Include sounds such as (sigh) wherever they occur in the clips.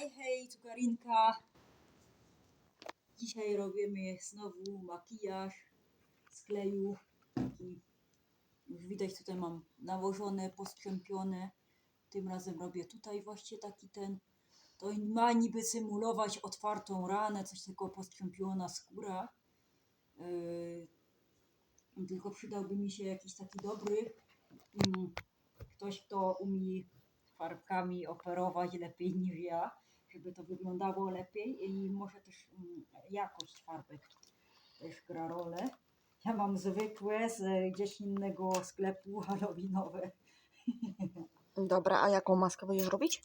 Hej, hej, cukarinka. Dzisiaj robimy znowu makijaż z kleju. Już widać tutaj mam nałożone, postrzępione. Tym razem robię tutaj właśnie taki ten. To ma niby symulować otwartą ranę, coś tylko postrzępiona skóra. Yy, tylko przydałby mi się jakiś taki dobry mm, ktoś, kto umie farbkami operować lepiej niż ja, żeby to wyglądało lepiej i może też mm, jakość farbek też gra rolę. Ja mam zwykłe z gdzieś innego sklepu (laughs) halloweenowe. Dobra, a jaką maskę będziesz robić?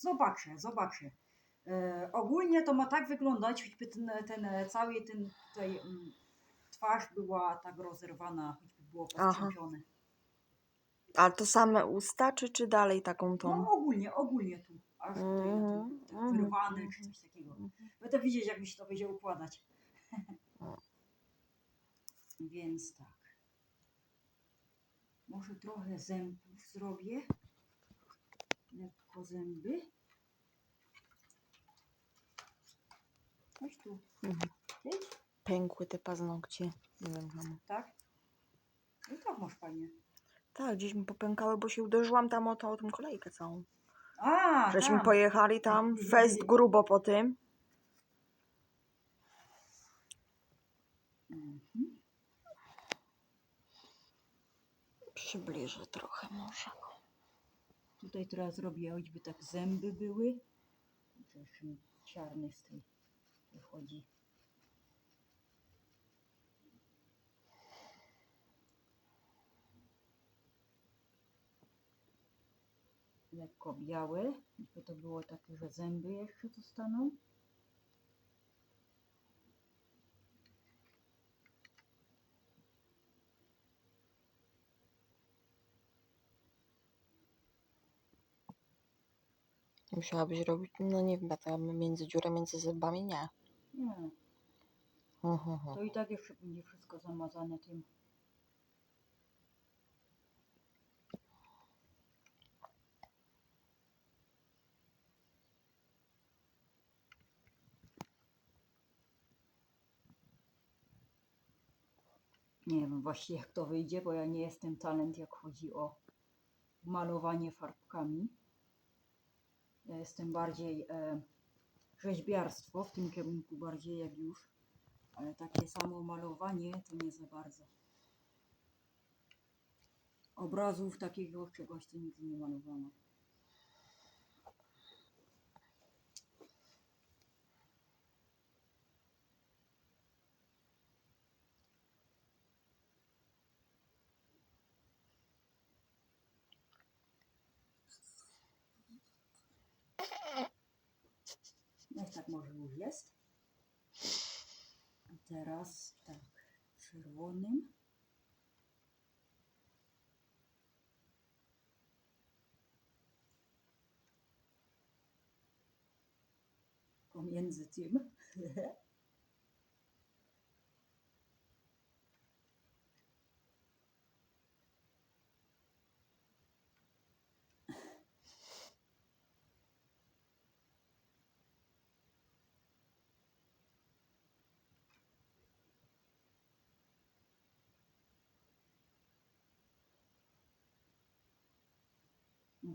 Zobaczę, zobaczę. E, ogólnie to ma tak wyglądać, choćby ten, ten cały ten tutaj mm, twarz była tak rozerwana, choćby było Aha. A to same usta, czy, czy dalej taką tą? No ogólnie, ogólnie tu. Aż tutaj na tym, Mhm, tak mhm, wyrwane czy mhm. coś takiego. Będę widzieć, jak mi się to będzie układać. (laughs) Więc tak. Może trochę zębów zrobię. Lekko zęby. Chodź tu. Mhm. Pękły te paznokcie. Nie wiem. Tak? I tak masz fajnie. Tak, gdzieś mi popękały, bo się uderzyłam tam o, to, o tą kolejkę całą. A, Żeśmy tam. pojechali tam, fest grubo po tym. Mhm. Przybliżę trochę może. Tutaj teraz zrobię, choćby tak zęby były. Mi czarny z tej wychodzi. Lekko białe, żeby to było takie, że zęby jeszcze zostaną. Musiałabyś robić, no nie wiem, tam między dziurę między zębami, nie. Nie, to i tak jeszcze będzie wszystko zamazane tym. Nie wiem właśnie jak to wyjdzie, bo ja nie jestem talent jak chodzi o malowanie farbkami. Ja jestem bardziej e, rzeźbiarstwo, w tym kierunku bardziej jak już. Ale takie samo malowanie to nie za bardzo. Obrazów takiego czegoś to nigdy nie malowano. Niech tak może już jest. I teraz tak, czerwonym. Pomiędzy tym. (laughs)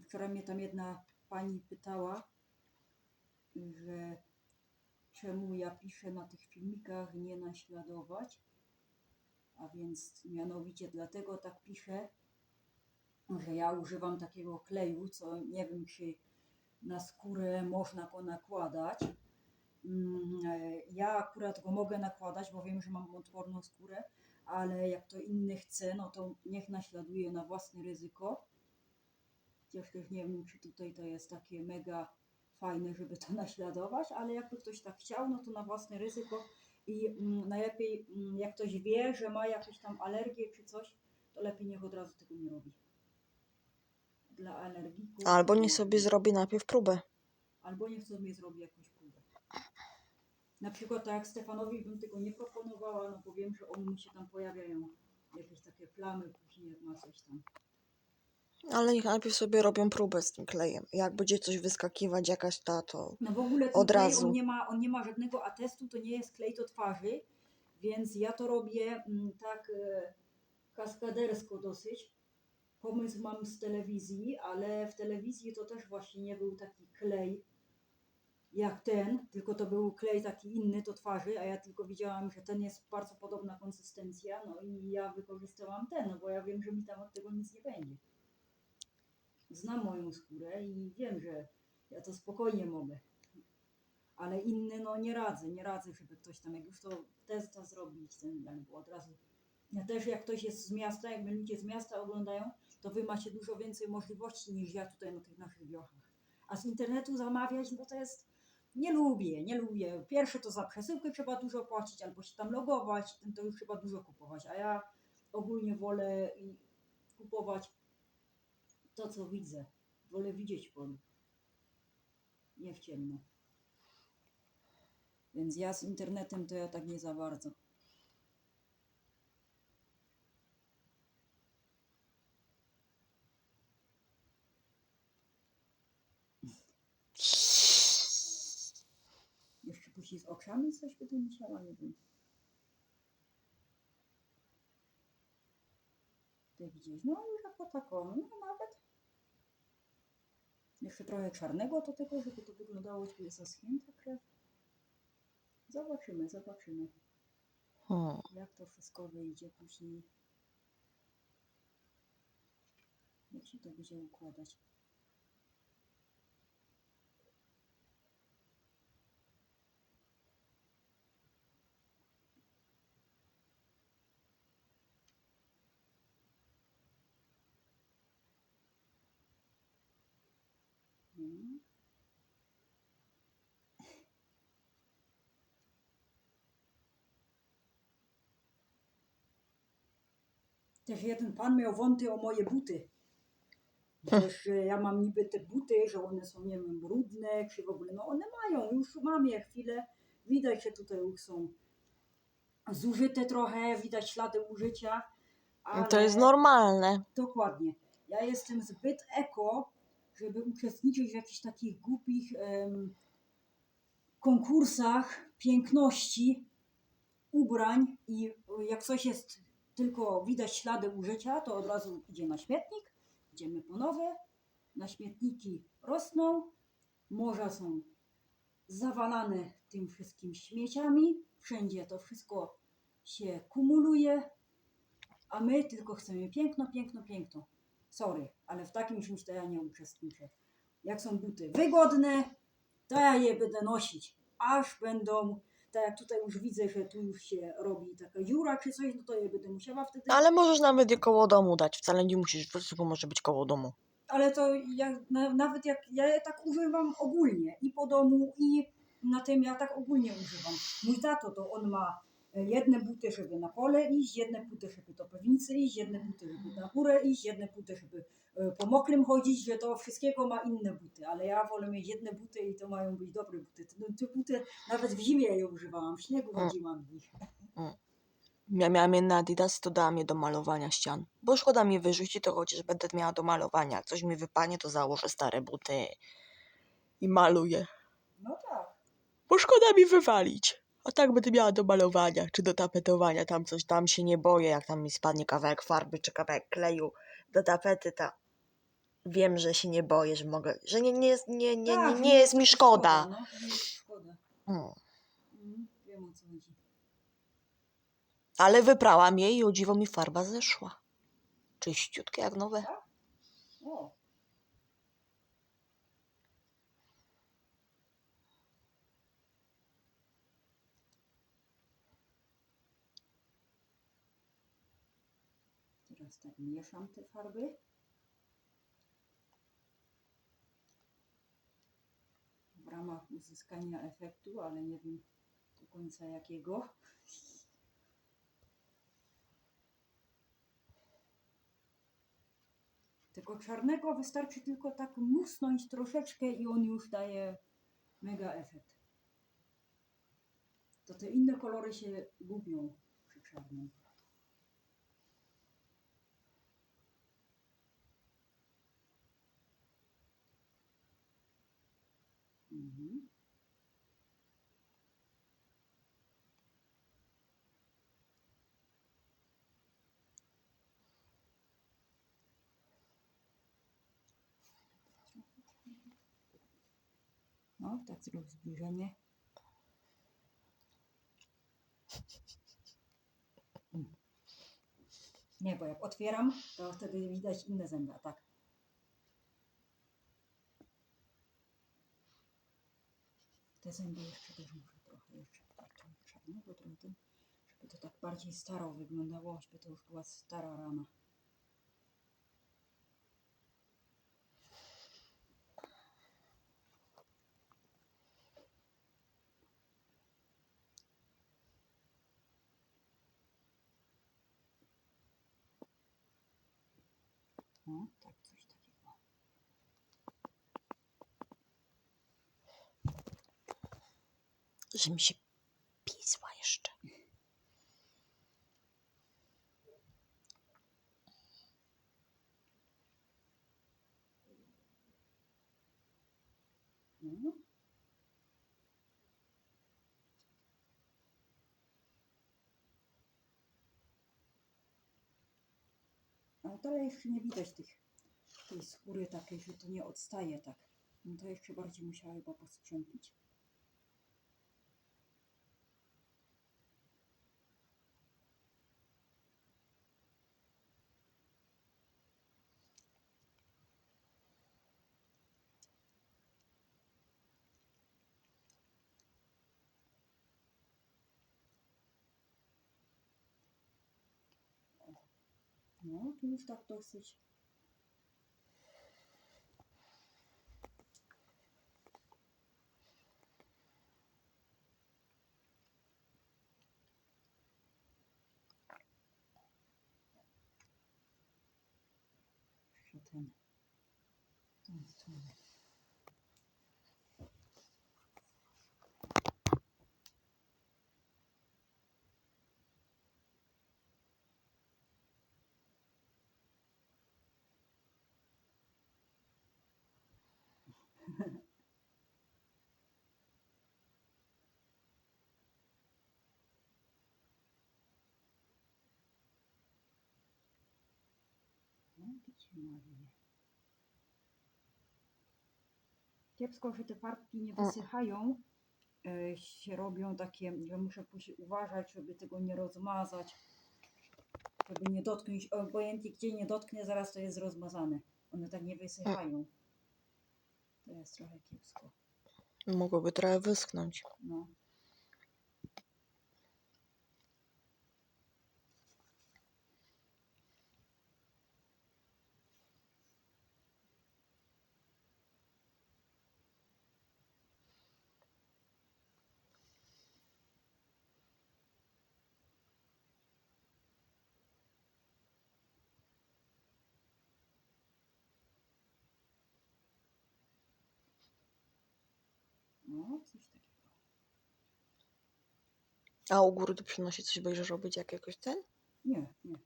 Wczoraj mnie tam jedna pani pytała, że czemu ja piszę na tych filmikach nie naśladować. A więc mianowicie dlatego tak piszę, że ja używam takiego kleju, co nie wiem, czy na skórę można go nakładać. Mm, e, Ja akurat go mogę nakładać, bo wiem, że mam odporną skórę, ale jak to inny chce, no to niech naśladuje na własne ryzyko. Chociaż też nie wiem, czy tutaj to jest takie mega fajne, żeby to (laughs) naśladować, ale jakby ktoś tak chciał, no to na własne ryzyko i mm, najlepiej, mm, jak ktoś wie, że ma jakąś tam alergię czy coś, to lepiej niech od razu tego nie robi. Dla alergików. Albo nie sobie zrobi najpierw próbę. Albo niech sobie zrobi jakąś próbę. Na przykład tak jak Stefanowi bym tego nie proponowała, no bo wiem, że on mu się tam pojawiają jakieś takie plamy później, jak ma coś tam. Ale niech najpierw sobie robią próbę z tym klejem. Jak będzie coś wyskakiwać, jakaś ta, to... No w ogóle ten Od klej, razu. On, nie ma, on nie ma żadnego atestu, to nie jest klej do twarzy, więc ja to robię mm, tak e, kaskadersko dosyć. Pomysł mam z telewizji, ale w telewizji to też właśnie nie był taki klej jak ten, tylko to był klej taki inny do twarzy, a ja tylko widziałam, że ten jest bardzo podobna konsystencja, no i ja wykorzystałam ten, no bo ja wiem, że mi tam od tego nic nie będzie. Znam moją skórę i wiem, że ja to spokojnie mogę. Ale inny, no nie radzę, nie radzę, żeby ktoś tam, jak już to testa zrobić, ten jakby od razu. Ja też jak ktoś jest z miasta, jak mnie ludzie z miasta oglądają, to wy macie dużo więcej możliwości niż ja tutaj na tych naszych wiochach. A z internetu zamawiać, no to jest, nie lubię, nie lubię. Pierwsze to za przesyłkę trzeba dużo płacić, albo się tam logować, to już trzeba dużo kupować. A ja ogólnie wolę kupować to, co widzę. Wolę widzieć produkt. Nie w ciemno. Więc ja z internetem to ja tak nie za bardzo. Jeszcze później z oczami coś by tu musiała, nie wiem. Tutaj gdzieś, no już jako taką, no nawet. Jeszcze trochę czarnego do tego, żeby to wyglądało, tu jest zaschnięta krew. Zobaczymy, zobaczymy, Hmm. jak to wszystko wyjdzie później. Jak się to będzie układać. Też jeden pan miał wąty o moje buty. Też, że ja mam niby te buty, że one są, nie wiem, brudne, czy w ogóle, no one mają, już mam je chwilę. Widać, że tutaj już są zużyte trochę, widać ślady użycia. Ale... To jest normalne. Dokładnie. Ja jestem zbyt eko, żeby uczestniczyć w jakichś takich głupich konkursach piękności ubrań i jak coś jest tylko widać ślady użycia, to od razu idzie na śmietnik, idziemy po nowe, na śmietniki rosną, morza są zawalane tym wszystkim śmieciami, wszędzie to wszystko się kumuluje, a my tylko chcemy piękno, piękno, piękno. Sorry, ale w takim czymś to ja nie uczestniczę. Jak są buty wygodne, to ja je będę nosić, aż będą, tak jak tutaj już widzę, że tu już się robi taka dziura czy coś, no to je będę musiała wtedy. Ale możesz nawet je koło domu dać. Wcale nie musisz, po prostu może być koło domu. Ale to ja, na, nawet jak ja je tak używam ogólnie i po domu i na tym ja tak ogólnie używam. Mój tato to on ma jedne buty, żeby na pole iść, jedne buty, żeby do pewnicy iść, jedne buty, żeby na górę iść, jedne buty, żeby e, po mokrym chodzić, że to wszystkiego ma inne buty, ale ja wolę mieć jedne buty i to mają być dobre buty. Te, te buty nawet w zimie je używałam, w śniegu Mm. chodziłam w nich. Ja miałam jedne Adidas, to dałam je do malowania ścian. Bo szkoda mi wyrzucić, to chociaż będę miała do malowania. Jak coś mi wypanie, to założę stare buty i maluję. No tak. Bo szkoda mi wywalić. A tak będę miała do malowania, czy do tapetowania, tam coś, tam się nie boję, jak tam mi spadnie kawałek farby, czy kawałek kleju do tapety, to wiem, że się nie boję, że mogę, że nie, nie, jest- nie, nie, tak, nie, nie jest mi szkoda. No, nie jest szkoda. Mm. Mm, wiem o co chodzi. Ale wyprałam je i o dziwo mi farba zeszła. Czyściutkie jak nowe. O. Teraz tak mieszam te farby. W ramach uzyskania efektu, ale nie wiem do końca jakiego. Tego czarnego wystarczy tylko tak musnąć troszeczkę i on już daje mega efekt. To te inne kolory się gubią przy czarnym. Mhm. No, tak zrób zbliżenie. Nie, bo jak otwieram, to wtedy widać inne zęby, tak. Te zęby jeszcze też muszę trochę jeszcze bardziej czarnego żeby to tak bardziej staro wyglądało, żeby to już była stara rana. Że mi się pisła jeszcze. No. Ale to jeszcze nie widać tych, tej skóry takiej, że to nie odstaje tak. No to jeszcze bardziej musiała chyba postrzępić. No, tu już tak dosyć. Jeszcze ten. Tą stronę. No, to ci maluję. Kiepsko, że te farbki nie wysychają. e, się robią takie, że muszę później uważać, żeby tego nie rozmazać. Żeby nie dotknąć, obojętnie gdzie nie dotknę, zaraz to jest rozmazane. One tak nie wysychają. Jest trochę kiepsko. Mogłoby trochę wyschnąć. No. No, coś takiego. A u góry tu przynosi coś, będziesz robić jak jakoś ten? Nie, nie.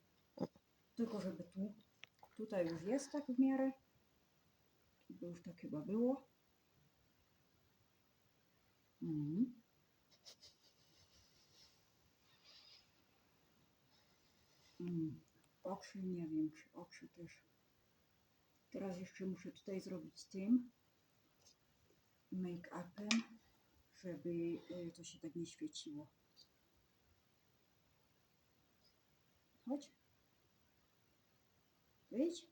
Tylko żeby tu, tutaj już jest tak w miarę. Tu już tak chyba było. Mhm. Mm. Oczy, nie wiem, czy oczy też. Teraz jeszcze muszę tutaj zrobić tym make-upem, żeby y, to się tak nie świeciło. Chodź. Wyjdź.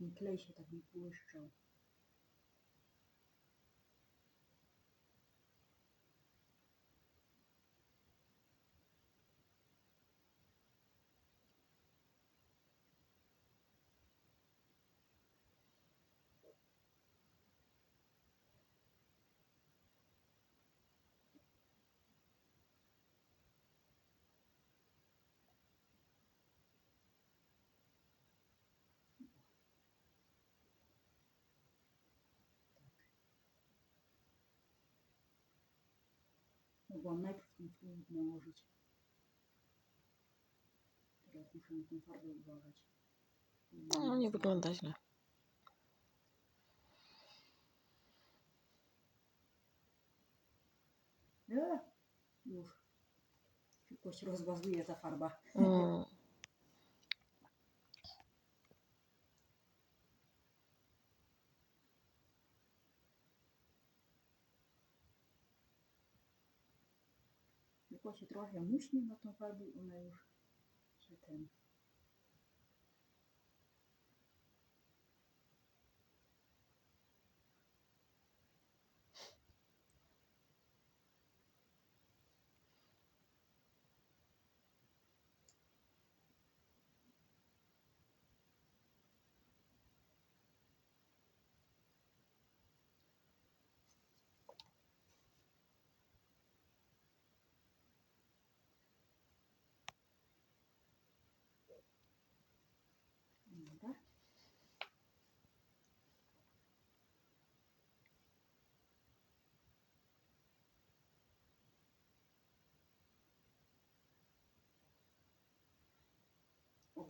Mi klej się tak nie błyszczał. Ten fluid nałożyć. Jak muszę na tę farbę uważać. No, nie wygląda źle. Nie, już. Szybko się rozbazuje ta farba. Mm. Tylko się trochę muśnie na tą farbę i ona już się ten...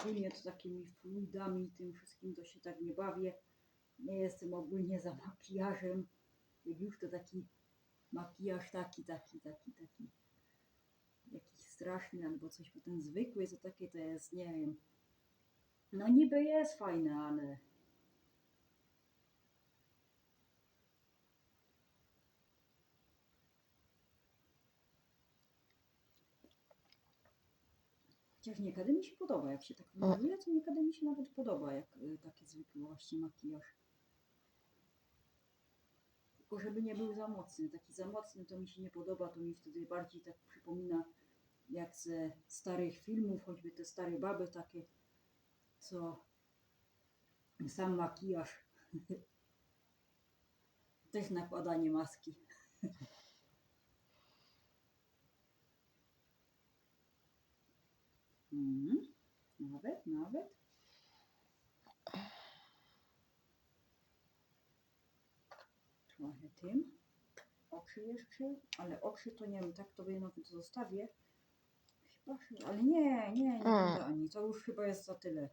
Ogólnie to takimi fluidami, tym wszystkim to się tak nie bawię. Nie jestem ogólnie za makijażem. Jak już to taki makijaż taki, taki, taki, taki. Jakiś straszny albo coś, bo ten zwykły to takie to jest, nie wiem. No niby jest fajne, ale chociaż niekedy mi się podoba, jak się tak wymaluje, to niekedy mi się nawet podoba, jak y, taki zwykły właśnie makijaż. Tylko żeby nie był za mocny. Taki za mocny to mi się nie podoba, to mi wtedy bardziej tak przypomina jak ze starych filmów, choćby te stare baby takie, co sam makijaż. Też nakładanie maski. Mhm. Nawet, nawet. Trochę tym. Oczy jeszcze, ale oczy to nie wiem, tak to nawet zostawię. Chyba, ale nie, nie, nie Mm. będę ani. To już chyba jest za tyle.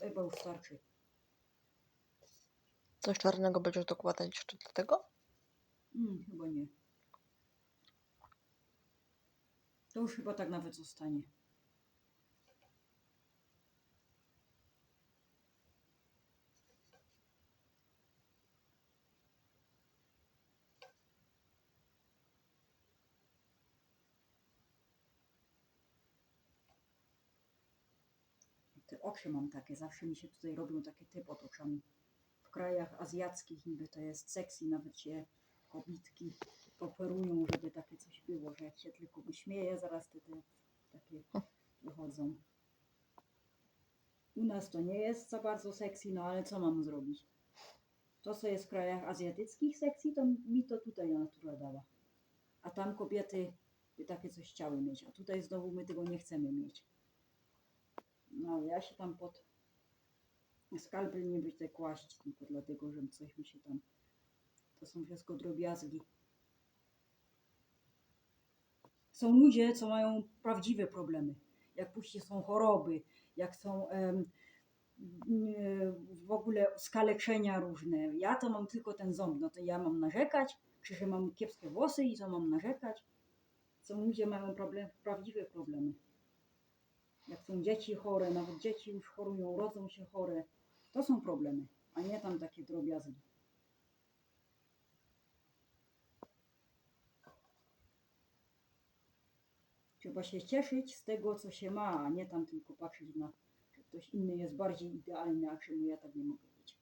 To chyba już starczy. Coś czarnego będziesz dokładać jeszcze do tego? Mm, chyba nie. To już chyba tak nawet zostanie. Te oczy mam takie, zawsze mi się tutaj robią takie typ pod oczami. W krajach azjackich niby to jest sexy, nawet się kobitki operują, żeby takie coś było, że jak się tylko wyśmieje, zaraz te, te takie wychodzą. U nas to nie jest za bardzo sexy, no ale co mam zrobić? To, co jest w krajach azjatyckich sexy, to mi to tutaj natura dała. A tam kobiety by takie coś chciały mieć, a tutaj znowu my tego nie chcemy mieć. No ja się tam pod skalpel nie będę kłaść, tylko dlatego, że coś mi się tam... To są wszystko drobiazgi. Są ludzie, co mają prawdziwe problemy. Jak później są choroby, jak są em, nie, w ogóle skaleczenia różne. Ja to mam tylko ten ząb, no to ja mam narzekać, czy że mam kiepskie włosy i co mam narzekać. Są ludzie, mają problem, prawdziwe problemy. Jak są dzieci chore, nawet dzieci już chorują, rodzą się chore. To są problemy, a nie tam takie drobiazgi. Trzeba się cieszyć z tego, co się ma, a nie tam tylko patrzeć na, że ktoś inny jest bardziej idealny, a czemu ja tak nie mogę być.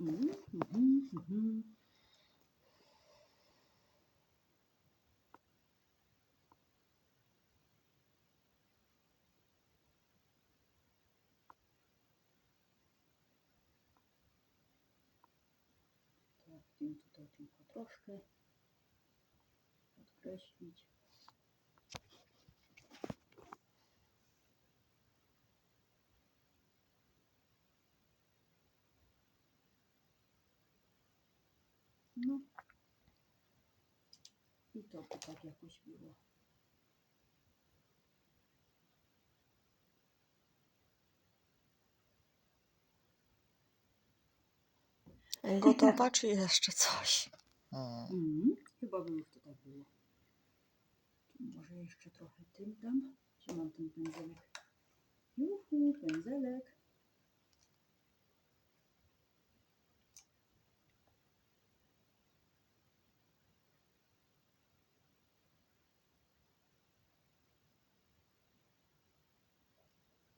Mhm, mhm. Tak, wiem tutaj tylko troszkę podkreślić. No. I to by tak jakoś było. Gotowa (laughs) czy jeszcze coś? Mm. Mhm. Chyba by już to tak było. Tu może jeszcze trochę tym dam. Gdzie mam ten pędzelek? Juhu, pędzelek.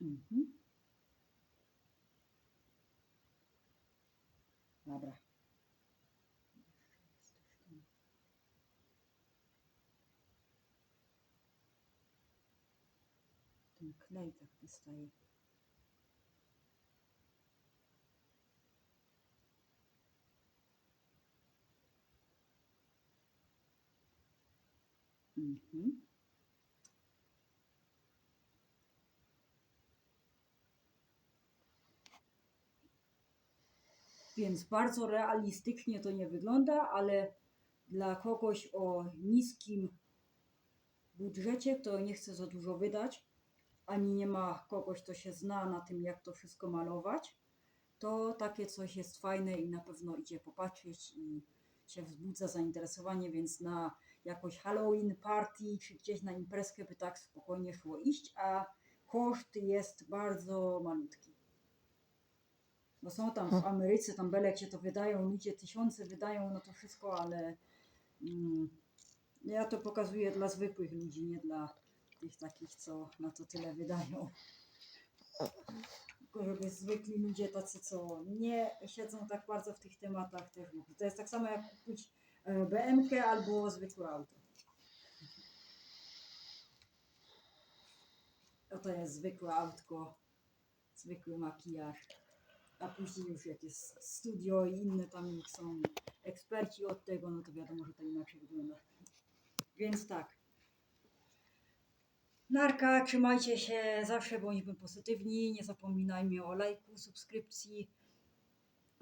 Mhm. Dobra. Ten klej tak wystaje. Mhm. Więc bardzo realistycznie to nie wygląda, ale dla kogoś o niskim budżecie, kto nie chce za dużo wydać, ani nie ma kogoś, kto się zna na tym, jak to wszystko malować, to takie coś jest fajne i na pewno idzie popatrzeć i się wzbudza zainteresowanie, więc na jakoś Halloween party czy gdzieś na imprezkę by tak spokojnie szło iść, a koszt jest bardzo malutki. Bo są tam w. Ameryce, tam belek się to wydają, ludzie tysiące wydają na to wszystko, ale mm, ja to pokazuję dla zwykłych ludzi, nie dla tych takich, co na to tyle wydają. Tylko żeby zwykli ludzie, tacy co nie siedzą tak bardzo w tych tematach też. To jest tak samo jak kupić e, BMK albo zwykłe auto. Oto jest zwykłe autko, zwykły makijaż. A później już jak jest studio i inne tam są eksperci od tego, no to wiadomo, że to inaczej wygląda. Więc tak. Narka, trzymajcie się, zawsze bądźmy pozytywni, nie zapominajmy o lajku, subskrypcji.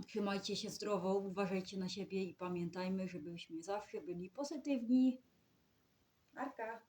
Trzymajcie się zdrowo, uważajcie na siebie i pamiętajmy, żebyśmy zawsze byli pozytywni. Narka.